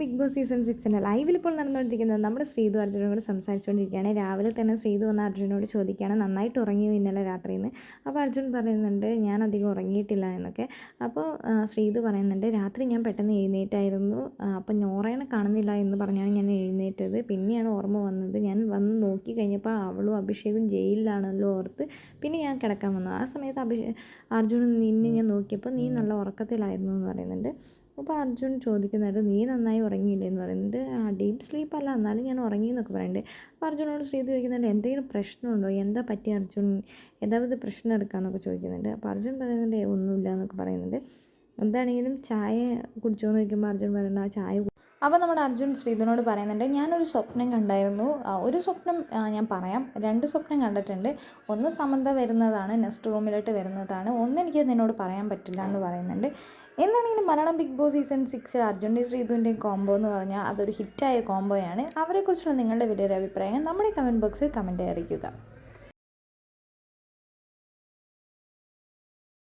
Big boss season സിക്സിന്റെ ലൈവിൽ ഇപ്പോൾ നടന്നുകൊണ്ടിരിക്കുന്നത് നമ്മുടെ ശ്രീതു അർജുനോട് സംസാരിച്ചുകൊണ്ടിരിക്കുകയാണ്. രാവിലെ തന്നെ ശ്രീതു വന്ന് അർജുനോട് ചോദിക്കുകയാണ് നന്നായിട്ട് ഉറങ്ങിയോ ഇന്നലെ രാത്രിയിൽ നിന്ന് അപ്പോൾ അർജുൻ പറയുന്നുണ്ട് ഞാൻ അധികം ഉറങ്ങിയിട്ടില്ല എന്നൊക്കെ. അപ്പോൾ ശ്രീതു പറയുന്നുണ്ട് രാത്രി ഞാൻ പെട്ടെന്ന് എഴുന്നേറ്റായിരുന്നു. അപ്പോൾ നോറേനെ കാണുന്നില്ല എന്ന് പറഞ്ഞാണ് ഞാൻ എഴുന്നേറ്റത്. പിന്നെയാണ് ഓർമ്മ വന്നത്. ഞാൻ വന്ന് നോക്കി കഴിഞ്ഞപ്പോൾ അവളും അഭിഷേകും ജയിലിലാണല്ലോ ഓർത്ത് പിന്നെ ഞാൻ കിടക്കാൻ വന്നു. ആ സമയത്ത് അഭിഷേ അർജുൻ നിന്നെ ഞാൻ നോക്കിയപ്പോൾ നീ നല്ല ഉറക്കത്തിലായിരുന്നു എന്ന് പറയുന്നുണ്ട്. അപ്പോൾ അർജുൻ ചോദിക്കുന്നുണ്ട് നീ നന്നായി ഉറങ്ങിയില്ലേ? എന്ന് പറയുന്നുണ്ട് ആ ഡീപ്പ് സ്ലീപ്പ് അല്ല. എന്നാലും ഞാൻ ഉറങ്ങി എന്നൊക്കെ പറയുന്നുണ്ട് അപ്പോൾ അർജുനോട് ശ്രീ ചോദിക്കുന്നുണ്ട് എന്തെങ്കിലും പ്രശ്നമുണ്ടോ? എന്താ പറ്റി അർജുൻ? ഏതാവത് പ്രശ്നം എടുക്കാമെന്നൊക്കെ ചോദിക്കുന്നുണ്ട്. അപ്പോൾ അർജുൻ പറയുന്നുണ്ട് ഒന്നുമില്ല എന്നൊക്കെ പറയുന്നുണ്ട്. എന്താണെങ്കിലും ചായ കുടിച്ചോന്ന് ചോദിക്കുമ്പോൾ അർജുൻ പറയുന്നത് ആ ചായ കു-" അപ്പോൾ നമ്മുടെ അർജുൻ ശ്രീധനോട് പറയുന്നുണ്ട് ഞാനൊരു സ്വപ്നം കണ്ടായിരുന്നു. ഒരു സ്വപ്നം ഞാൻ പറയാം. രണ്ട് സ്വപ്നം കണ്ടിട്ടുണ്ട്. ഒന്ന് സമന്ത വരുന്നതാണ് നെക്സ്റ്റ് റൂമിലോട്ട് വരുന്നതാണ്. ഒന്ന് എനിക്ക് നിന്നോട് പറയാൻ പറ്റില്ല എന്ന് പറയുന്നുണ്ട്. എന്താണെങ്കിലും മലയാളം ബിഗ് ബോസ് സീസൺ സിക്സിൽ അർജുന്റെയും ശ്രീധുവിന്റെയും കോംബോ എന്ന് പറഞ്ഞാൽ അതൊരു ഹിറ്റായ കോംബോയാണ് അവരെക്കുറിച്ചുള്ള നിങ്ങളുടെ വലിയൊരു അഭിപ്രായം നമ്മുടെ കമന്റ് ബോക്സിൽ കമന്റ് അറിയിക്കുക.